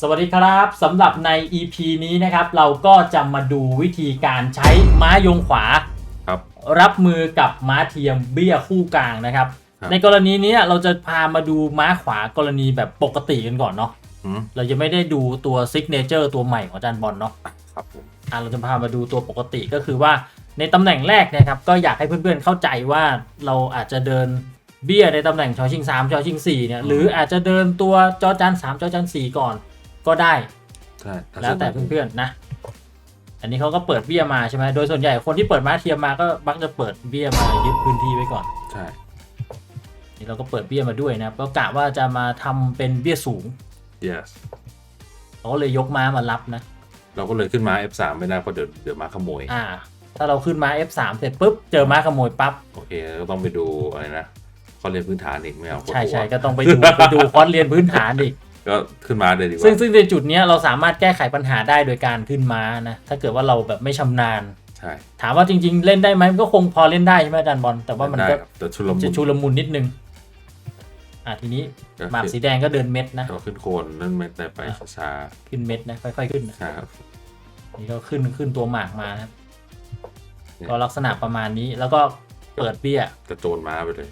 สวัสดีครับสำหรับใน EP นี้นะครับเราก็จะมาดูวิธีการใช้ม้ายงขวาครับรับมือกับม้าเทียมเบี้ยคู่กลางนะครับครับในกรณีนี้เราจะพามาดูม้าขวากรณีแบบปกติกันก่อนเนาะอืมเราจะไม่ได้ดูตัวซิกเนเจอร์ตัวใหม่ของอาจารย์บอลเนาะครับผมอะเราจะพามาดูตัวปกติก็คือว่าในตำแหน่งแรกเนะครับก็อยากให้เพื่อนๆเข้าใจว่าเราอาจจะเดินเบี้ยในตำแหน่งชอชิง3ชอชิง4เนี่ยหรืออาจจะเดินตัวจอจาน3จอจาน4ก่อน ก็ได้ใช่แล้วแต่เพื่อนๆนะ อันนี้เขาก็เปิดเบี้ยมาใช่ไหมโดยส่วนใหญ่คนที่เปิดม้าเทียมมาก็มักจะเปิดเบี้ยมายึดพื้นที่ไว้ก่อนใช่นี่เราก็เปิดเบี้ยมาด้วยนะครับก็กะว่าจะมาทำเป็นเบี้ยสูง yes เราก็เลยยกม้ามารับนะ เราก็เลยขึ้นมา F3 ไม่ได้เพราะเดี๋ยวเดี๋ยวมาขโมย อ่า ถ้าเราขึ้นม้า F3 เสร็จปุ๊บเจอม้าขโมยปั๊บโอเคก็ต้องไปดูอะไรนะเขาเรียนพื้นฐานอีกไม่เอาปวดใช่หัวใช่ก็ต้องไปดูไปดูคอร์สเรียนพื้นฐานอีก ก็ขึ้นมาเลยดีกว่าซึ่งซึ่งในจุดเนี้ยเราสามารถแก้ไขปัญหาได้โดยการขึ้นม้านะถ้าเกิดว่าเราแบบไม่ชำนาญใช่ถามว่าจริง ๆ เล่นได้ไหมมันก็คงพอเล่นได้ใช่ไหมอาจารย์บอลแต่ว่ามันได้ก็ครับแต่ชุลมุจะนชุลมุนนิดนึงอะทีนี้ก็หมากขึ้นสีแดงก็เดินเม็ดนะก็ขึ้นโคนนั่นไม่ได้ไปอะช้าขึ้นเม็ดนะค่อยๆขึ้นนะๆใช่ครับนี่ก็ขึ้นขึ้นตัวหมากมานะครับเนี่ยก็ลักษณะประมาณนี้แล้วก็เปิดเบี้ยกระโจนม้าไปเลย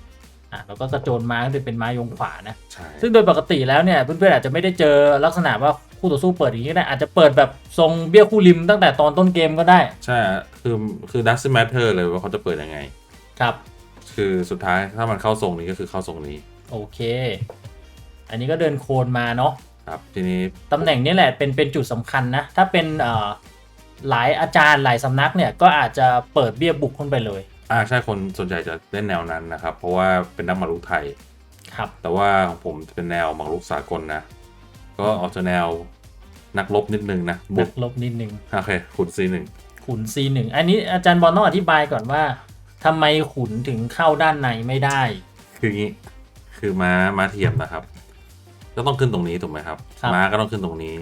อะแล้วก็กระโจนม้าขึ้นไปเป็นม้ายงขวานะ ใช่ซึ่งโดยปกติแล้วเนี่ยเพื่อนๆอาจจะไม่ได้เจอลักษณะว่าคู่ต่อสู้เปิดอย่างนี้ก็ได้อาจจะเปิดแบบทรงเบี้ยคู่ริมตั้งแต่ตอนต้นเกมก็ได้ใช่คือคือ doesn't matter เลยว่าเขาจะเปิดยังไง ครับ คือสุดท้ายถ้ามันเข้าทรงนี้ก็คือเข้าทรงนี้โอเค อันนี้ก็เดินโคนมาเนาะครับทีนี้ตำแหน่งนี้แหละเป็นเป็นจุดสำคัญนะ ถ้าเป็นเอ่อหลายอาจารย์หลายสำนักเนี่ยก็อาจจะเปิดเบี้ยบุกขึ้นไปเลย อ่าใช่คนส่วนใหญ่จะเล่นแนวนั้นนะครับ เพราะว่าเป็นนักหมากรุกไทย ครับ แต่ว่าของผมจะเป็นแนวหมากรุกสากลนะ ก็ออกจะแนวนักรบนิดนึงนะบุนักกลบนิดนึง โอเคขุนซีหนึ่งขุน C1 อันนี้อาจารย์บอลต้องอธิบายก่อนว่าทำไมขุนถึงเข้าด้านในไม่ได้ คืองี้ คือม้าม้าเทียมนะครับ ก็ต้องขึ้นตรงนี้ถูกไหมครับ ครับ ม้าก็ต้องขึ้นตรงนี้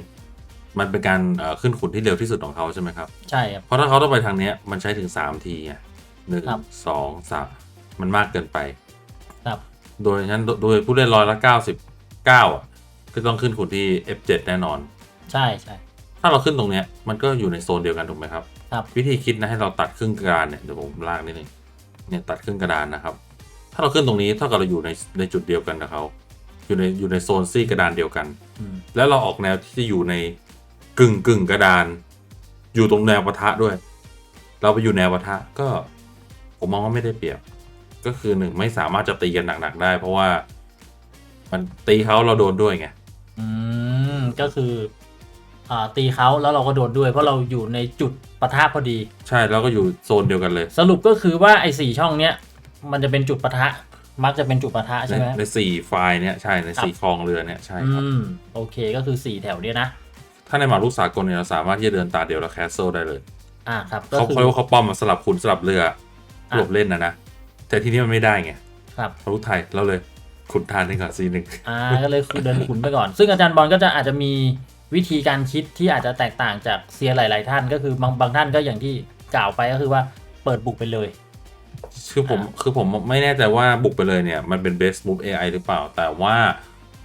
มันเป็นการเอ่อขึ้นขุนที่เร็วที่สุดของเขาใช่ไหมครับ ใช่ครับ เพราะถ้าเขาต้องไปทางเนี้ยมันใช้ถึง 3 ทีไง หนึ่งครับ สองสามมันมากเกินไป ครับ โดยฉะนั้นโดยผู้เล่นร้อยละเก้าสิบเก้าอะก็ต้องขึ้นขุนที่ F7 แน่นอน ใช่ใช่ ถ้าเราขึ้นตรงเนี้ยมันก็อยู่ในโซนเดียวกันถูกไหมครับ ครับ วิธีคิดนะให้เราตัดครึ่งกระดานเนี่ยเดี๋ยวผมลากนิดนึงเนี่ยตัดครึ่งกระดานนะครับ ถ้าเราขึ้นตรงนี้เท่ากับเราอยู่ในในจุดเดียวกันกับเขาอยู่ในอยู่ในโซนซี่กระดานเดียวกัน อืมแล้วเราออกแนวที่จะอยู่ในกึ่งกึ่งกระดาน อยู่ตรงแนวปะทะด้วย เราไปอยู่แนวปะทะก็ ผมมองว่าไม่ได้เปรียบ ก็คือหนึ่งไม่สามารถจะตีกันหนักๆได้ เพราะว่า มันตีเขาเราโดนด้วยไงอืมก็คือ อ่าตีเขาแล้วเราก็โดนด้วย เพราะเราอยู่ในจุดปะทะพอดี ใช่แล้วก็อยู่โซนเดียวกันเลย สรุปก็คือว่าไอ้สี่ช่องเนี้ยมันจะเป็นจุดปะทะ มักจะเป็นจุดปะทะในใช่ไหมในสี่ไฟล์เนี่ยใช่ในสี่คลองเรือเนี่ยใช่อืครับมโอเคก็คือสี่แถวเนี้ยนะ ถ้าในหมากรุกสากลเนี่ยเราสามารถที่จะเดินตาเดียวแล้วแคสเซิลได้เลย อ่าครับก็เขาคือ เขาเรียกว่าเขาป้อมมาสลับขุนสลับเรือ อะหลบเล่นนะนะ แต่ที่นี่มันไม่ได้ไงครับหมากรุกไทยเราเลยขุนทานนี่ก่อนซีหนึ่งอ่าก็เลยคือเดินขุนไปก่อน ซึ่งอาจารย์บอลก็จะอาจจะมีวิธีการคิดที่อาจจะแตกต่างจากเซียร์หลาย ๆ ท่านก็คือบางบางท่านก็อย่างที่กล่าวไปก็คือว่าเปิดบุกไปเลย คือผมคือผมไม่แน่ใจว่าบุกไปเลยเนี่ย มันเป็น best move AI หรือเปล่า แต่ว่า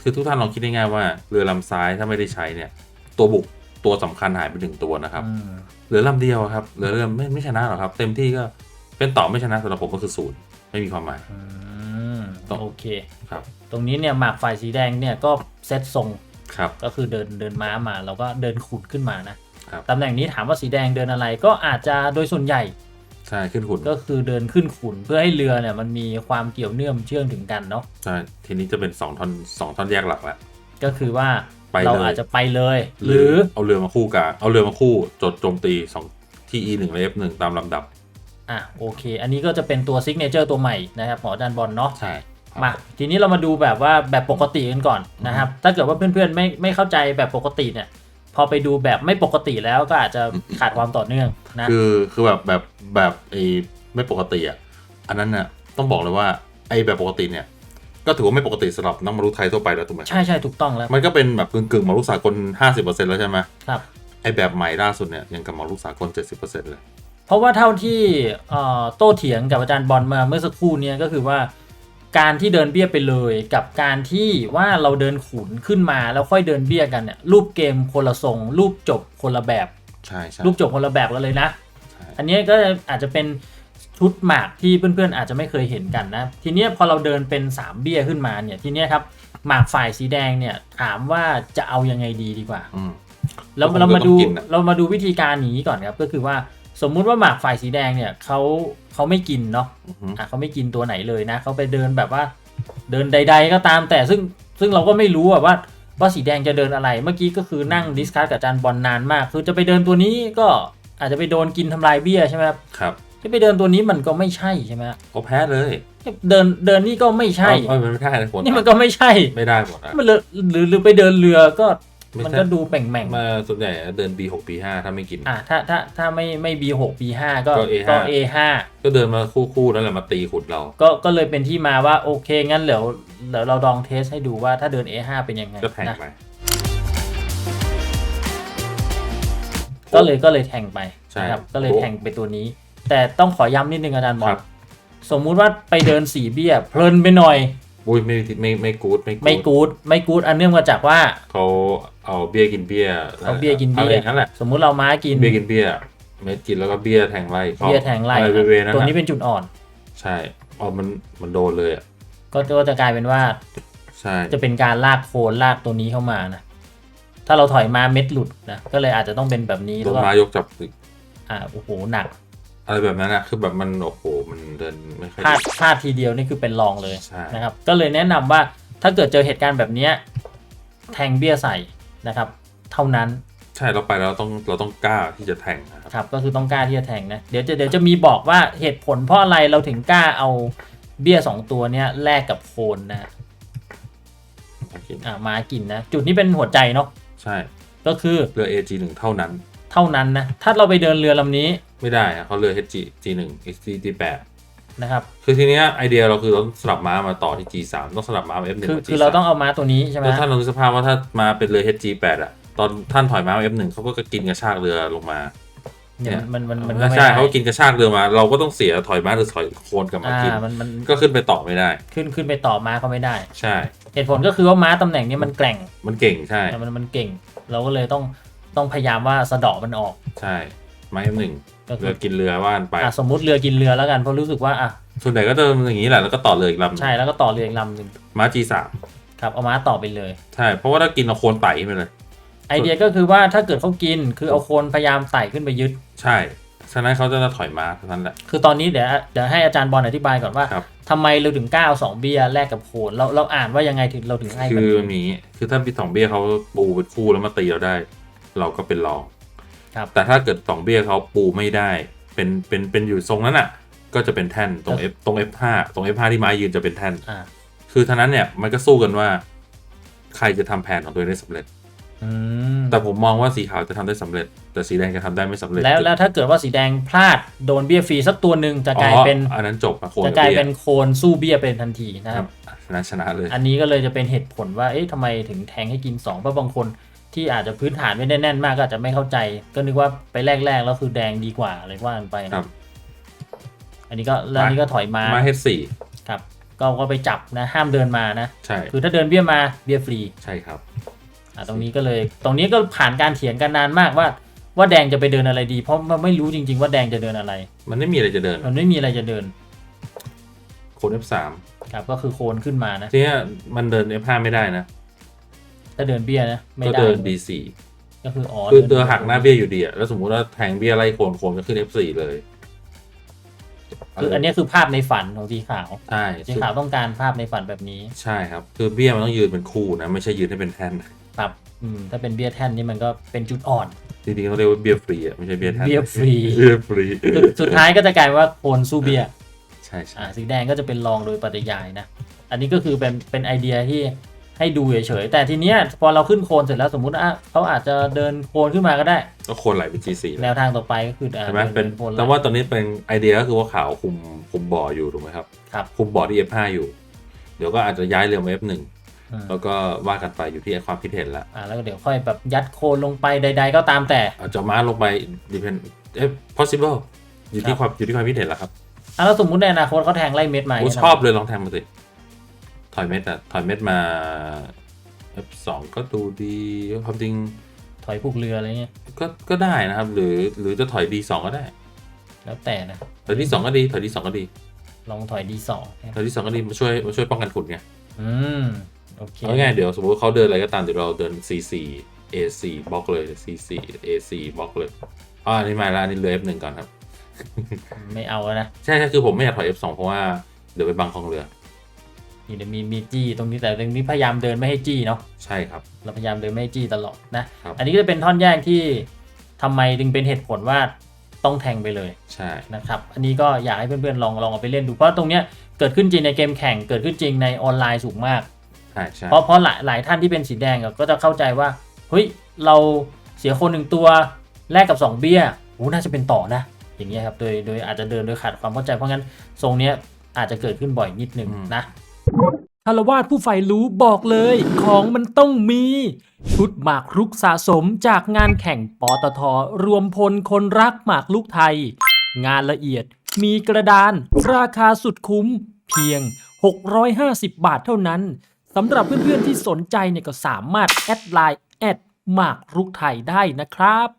คือทุกท่านลองคิดง่ายๆว่าเรือลำซ้ายถ้าไม่ได้ใช้เนี่ย ตัวบุกตัวสำคัญหายไปหนึ่งตัวนะครับอืมเหลือลำเดียวครับเหลือเรือไม่ไม่ชนะหรอกครับ เต็มที่ก็ เป็นต่อไม่ชนะสำหรับผมก็คือศูนย์ไม่มีความหมาย อืมต้องโอเค ครับตรงนี้เนี่ยหมากฝ่ายสีแดงเนี่ยก็เซตทรงครับ ก็คือเดินเดินม้ามาเราก็เดินขุดขึ้นมานะครับ ตำแหน่งนี้ถามว่าสีแดงเดินอะไรก็อาจจะโดยส่วนใหญ่ใช่ขึ้นขุนก็คือเดินขึ้นขุนเพื่อให้เรือเนี่ยมันมีความเกี่ยวเนื่องเชื่อมถึงกันเนาะใช่ทีนี้จะเป็นสองท่อนสองท่อนแยกหลักแล้วก็คือว่าไปเลย เราอาจจะไปเลยหหรืรืออเอาเรือมาคู่กันเอาเรือมาคู่จดโจมตีสองที่ E หนึ่งและ F หนึ่งตามลำดับ อะโอเค อันนี้ก็จะเป็นตัวซิกเนเจอร์ตัวใหม่นะครับของอาจารย์บอลเนาะใช่ครับมาทีนี้เรามาดูแบบว่าแบบปกติกันก่อนนะครับถ้าเกิดว่าเพื่อนๆไม่ไม่เข้าใจแบบปกติเนี่ยพอไปดูแบบไม่ปกติแล้วก็อาจจะขาดความต่อเนื่องนะคือคือแบบแบบแบบไอ้ไม่ปกติอะอันนั้นน่ะต้องบอกเลยว่าไอ้แบบปกติเนี่ยก็ถือว่าไม่ปกติสำหรับนักมรุษไทยทั่วไปแล้วถูกไหมใช่ใช่ถูกต้องแล้ว มันก็เป็นแบบกึ่งกึ่งๆมรุษสากล 50%แล้วใช่ไหมครับไอ้แบบใหม่ล่าสุดเนี่ยยังกับมรุษสากล 70%เลย เพราะว่าเท่าที่เอ่อโต้เถียงกับอาจารย์บอลมาเมื่อสักครู่เนี้ก็คือว่า การที่เดินเบี้ยไปเลยกับการที่ว่าเราเดินขุนขึ้นมาแล้วค่อยเดินเบี้ยกันเนี่ยรูปเกมคนละทรง รูปจบคนละแบบใช่ใช่รูปจบคนละแบบกันเลยนะใช่อันนี้ก็อาจจะเป็นชุดหมากที่เพื่อนๆอาจจะไม่เคยเห็นกันนะ ทีเนี้ยพอเราเดินเป็น 3 เบี้ยขึ้นมาเนี่ยทีเนี้ยครับหมากฝ่ายสีแดงเนี่ยถามว่าจะเอายังไงดีดีกว่าอืมเราก็คงเรามาดูต้องกินน่ะเรามาดูวิธีการอย่างนี้ก่อนครับก็คือว่า สมมุติว่าหมากฝ่ายสีแดงเนี่ยเขาเขาไม่กินเนาะอือฮึอะเขาไม่กินตัวไหนเลยนะเขาไปเดินแบบว่า เดินใด ๆ ก็ตามแต่ซึ่งซึ่งเราก็ไม่รู้อะว่าว่าสีแดงจะเดินอะไร เมื่อกี้ก็คือนั่งดิสคัสกับอาจารย์บอลนานมาก คือจะไปเดินตัวนี้ก็อาจจะไปโดนกินทำลายเบี้ยใช่ไหมครับครับที่ไปเดินตัวนี้มันก็ไม่ใช่ใช่ไหมครับก็แพ้เลยเดินเดินนี่ก็ไม่ใช่ เอาเอามันไม่ได้นะผลนี่มันก็ไม่ใช่ ไม่ได้หมดอะมันเลยหรือหรือไปเดินเรือก็ไม่มันใช่ก็ดูแป่งๆมาส่วนใหญ่เดิน B6 B5 ถ้าไม่กินอะถ้าถ้าถ้าไม่ไม่ B6 B5 ก็ก็ A5 ก็ A5 ก็เดินมาคู่ๆนั่นแหละมาตีขุดเรา ก็ก็เลยเป็นที่มาว่าโอเคงั้นเดี๋ยวเดี๋ยวเราลองเทสให้ดูว่าถ้าเดิน A5 เป็นยังไงก็แทงนะไปก็เลยก็เลยแทงไปใช่นะครับก็เลยแทงไปตัวนี้ แต่ต้องขอย้ำนิดนึงอาจารย์บอคลรับสมมุติว่าไปเดินสีเบี้ยเพลินไปหน่อย อุ้ยไม่ไม่ไม่กูดไม่ไม่กูดไม่กูดอันเนื่องมาจากว่าเขาเอาเบี้ยกินเบี้ยเอาเบี้ยกินเบี้ยอะไรอย่างนั้นแหละสมมุติเราม้ากินเบี้ยกินเบี้ยเม็ดกินแล้วก็เบี้ยแทงไล่ขาเบี้ยแทงไล่อะไรเวๆนั่นตัวน่ะนี้เป็นจุดอ่อน ใช่เอามันมันโดนเลยอะก็ก็จะกลายเป็นว่าใช่จะเป็นการลากโคนลากตัวนี้เข้ามานะถ้าเราถอยมาเม็ดหลุดนะก็เลยอาจจะต้องเป็นแบบนี้โดแล้วนก็มายกจับศึกอ่าโอ้โหหนัก อะไรแบบนั้นอะคือแบบมันโอ้โหมันเดินไม่ค่อยพลาดดี พลาดทีเดียวนี่คือเป็นรองเลยใช่ นะครับ ก็เลยแนะนำว่าถ้าเกิดเจอเหตุการณ์แบบเนี้ยแทงเบี้ยใส่นะครับ เท่านั้นใช่เราไปแล้วเราต้องเราต้องกล้าที่จะแทงนะครับ ครับก็คือต้องกล้าที่จะแทงนะเดี๋ยวจะเดี๋ยวจะมีบอกว่าเหตุผลเพราะอะไรเราถึงกล้าเอาเบี้ยสองตัวเนี้ยแลกกับโคนนะอ่ามากินนะ จุดนี้เป็นหัวใจเนาะใช่ก็คือ เรือ AG1 เท่านั้น เท่านั้นนะถ้าเราไปเดินเรือลำนี้ ไม่ได้อะเขาเรือ HG G1 XG G8 นะครับ คือทีเนี้ยไอเดียเราคือเราต้องสลับม้ามาต่อที่ G3 ต้องสลับม้ามา F1 คือมาคือ G3 เราต้องเอาม้าตัวนี้ใช่ไหมแล้วท่านลองนึกสภาพว่าถ้ามาเป็นเรือ HG8 อะตอนท่านถอยม้ามา F1 เขาก็กินกระชากเรือลงมา เนี่ยมันมันมันไม่ไม่ใช่ได้เขากินกระชากเรือมา เราก็ต้องเสียถอยม้าหรือถอยโคนกลับมาอ่ากิน มันมันก็ขึ้นไปต่อไม่ได้ ขึ้นขึ้นไปต่อม้าก็ไม่ได้ ใช่ เหตุผลก็คือว่าม้าตำแหน่งนี้มันแกร่งมันเก่งใช่มันมันเก่ง เราก็เลยต้องต้องพยายามว่าสะเดาะมันออก ใช่ ม้า F1 ก็คืเรืออกินเรือว่านไป อะสมมุติเรือกินเรือแล้วกันเพราะรู้สึกว่าอะส่วนใหญ่ก็จะอย่างนี้แหละแล้วก็ต่อเรืออีกลำหนึ่งใช่แล้วก็ต่อเรืออีกลำหนึ่งม้า G3 ครับเอาม้าต่อไปเลย ใช่ เพราะว่าถ้ากินเอาโคนไต่ขึ้นไปเลย ไอเดียก็คือว่าถ้าเกิดเขากินคือเอาโคนพยายามไต่ขึ้นไปยึด ใช่ ฉะนั้นเขาจะถอยม้าเท่านั้นแหละ คือตอนนี้เดี๋ยวเดี๋ยวให้อาจารย์บอลอธิบายก่อนว่าครับ ทำไมเราถึงกล้าเอาสองเบียร์แลกกับโคนเราเราอ่านว่ายังไงถึงเราถึงให้คืแบบอนี้มันมีคือถ้าพี่สองเบี้ยเขาปูเป็นคู่แล้วมาตีเราได้ เราก็เป็นรอง ครับแต่ถ้าเกิดสองเบี้ยเขาปูไม่ได้ เป็นเป็นเป็นอยู่ทรงนั้นอะ ก็จะเป็นแท่นตรง F ตรง F5 ตรง F5 ที่ไม้ยืนจะเป็นแท่น อ่าคือท่านั้นเนี่ยมันก็สู้กันว่า ใครจะทำแผนของตัวเองได้สำเร็จ อืมแต่ผมมองว่าสีขาวจะทำได้สำเร็จ แต่สีแดงจะทำได้ไม่สำเร็จแล้วแล้วถ้าเกิดว่าสีแดงพลาดโดนเบี้ยฟรีสักตัวหนึ่งจะกลายเป็นอ๋ออันนั้นจบอะโคนจะกับกลายบี้เป็นโคนสู้เบี้ยเป็นทันทีนะคครัรับ บชนะชนะเลย อันนี้ก็เลยจะเป็นเหตุผลว่า เอ๊ะทำไมถึงแทงให้กิน2เพราะบางคน ที่อาจจะพื้นฐานไม่ได้แน่นมากก็อาจจะไม่เข้าใจ ก็นึกว่าไปแรกๆแล้วคือแดงดีกว่าอะไรว่ากันไปนะครับอันนี้ก็แล้วอันนี้ก็ถอยมามา H4 ครับ ก็ก็ไปจับนะ ห้ามเดินมานะใช่คือถ้าเดินเบี้ยมาเบี้ยฟรีใช่ครับอะตรงนี้ก็เลย ตรงนี้ก็ผ่านการเถียงกันนานมากว่า ว่าแดงจะไปเดินอะไรดี เพราะมันไม่รู้จริง ๆ ว่าแดงจะเดินอะไร มันไม่มีอะไรจะเดิน มันไม่มีอะไรจะเดิน โคน F3 ครับก็คือโคนขึ้นมานะทีเนี้ยมันเดิน F5 ไม่ได้นะ ถ้าเดินเบี้ยนะ ไม่ก็ได้เดิน D4 ก็คืออ๋อคือเดินหักหน้าเบี้ยอยู่ดีอะแล้วสมมุติว่าแทงเบี้ยไล่โคนโคนจะขึ้น F4 เลยคืออันนี้คือภาพในฝันของสีขาวใช่สีขาวต้องการภาพในฝันแบบนี้ ใช่ครับ คือเบี้ยมันต้องยืนเป็นคู่นะ ไม่ใช่ยืนให้เป็นแท่นครับอืมถ้าเป็นเบี้ยแท่นนี่มันก็เป็นจุดอ่อนจริงๆเขาเรียกว่าเบี้ยฟรีอะไม่ใช่เบี้ยแท่นเบี้ยฟรีเบี้ยฟรีสุดสุดท้ายก็จะกลายเป็นว่าโคนสู้เบี้ยใช่ใช่อ่าสีแดงก็จะเป็นรองโดยปริยายนะ อันนี้ก็คือเป็นเป็นไอเดียที่ ให้ดูเฉยๆแต่ทีเนี้ยพอเราขึ้นโคนเสร็จแล้วสมมุติอะเขาอาจจะเดินโคนขึ้นมาก็ได้ ก็โคนไหลเป็น G4 แนวทางต่อไปก็คืออ่าใช่ไหมดิเป็นโคนแต่ว่าตอนนี้เป็นไอเดียก็คือว่าขาวคุมคุมบ่ออยู่ถูกไหมครับ ครับคุมบ่อที่ F5 อยู่ เดี๋ยวก็อาจจะย้ายเรือมา F1 อืมแล้วก็ว่ากันไปอยู่ที่ความคิดเห็นละอ่าแล้วก็เดี๋ยวค่อยแบบยัดโคนลงไปใด ๆ ก็ตามแต่ อาจจะมาลงไป depend เอ๊ะ possible อยู่ที่ครับ ความอยู่ที่ความคิดเห็นละครับอะแล้วสมมุติในอนาคตเขาแทงไล่เม็ดมาโอ้เนี่ยชอบเลยลองแทงมาสิ ถอยเม็ดอะถอยเม็ดมา F2 ก็ดูดีความจริงถอยผูกเรืออะไรเงี้ย ก็ก็ได้นะครับ หรือหรือจะถอย D2 ก็ได้ แล้วแต่นะถอย D2 ก็ดีถอย D2 ก็ดี ลองถอย D2 นะครับถอย D2 ก็ดีมาช่วยมาช่วยป้องกันฝุ่นไงอืมโอเคเอาง่ายๆเดี๋ยวสมมติเขาเดินอะไรก็ตามเดี๋ยวเราเดิน C4 A4 บล็อกเลย C4 A4 บล็อกเลยอ่าอันนี้มาแล้วอันนี้เหลือ F1 ก่อนครับ ไม่เอาแล้วนะ ใช่ใช่คือผมไม่อยากถอย F2 เพราะว่าเดี๋ยวไปบังคลองเรือ นี่เดี๋ยวมีมีจี้ตรงนี้แต่ตรงนี้พยายามเดินไม่ให้จี้เนาะใช่ครับ เราพยายามเดินไม่ให้จี้ตลอดนะ ครับ อันนี้ก็จะเป็นท่อนแยกที่ทำไมถึงเป็นเหตุผลว่าต้องแทงไปเลย ใช่ นะครับ อันนี้ก็อยากให้เพื่อนๆลองลองเอาไปเล่นดู เพราะตรงเนี้ยเกิดขึ้นจริงในเกมแข่ง เกิดขึ้นจริงในออนไลน์สูงมาก ใช่ใช่เพราะเพราะหลายหลายท่านที่เป็นสีแดงอะก็จะเข้าใจว่า เฮ้ย เราเสียคนหนึ่งตัวแลกกับ 2 เบี้ยโอ้น่าจะเป็นต่อนะ อย่างเงี้ยครับ โดยโดยอาจจะเดินโดยขาดความเข้าใจ เพราะงั้นทรงเนี้ยอาจจะเกิดขึ้นบ่อยนิดนึงนะ คารวาสผู้ใฝ่รู้บอกเลยของมันต้องมีชุดหมากรุกสะสมจากงานแข่งปตทรวมพลคนรักหมากลุกไทย งานละเอียดมีกระดาน ราคาสุดคุ้ม เพียง 650 บาทเท่านั้นสำหรับเพื่อนๆที่สนใจเนี่ยก็สามารถแอดไลน์แอดหมากรุกไทยได้นะครับ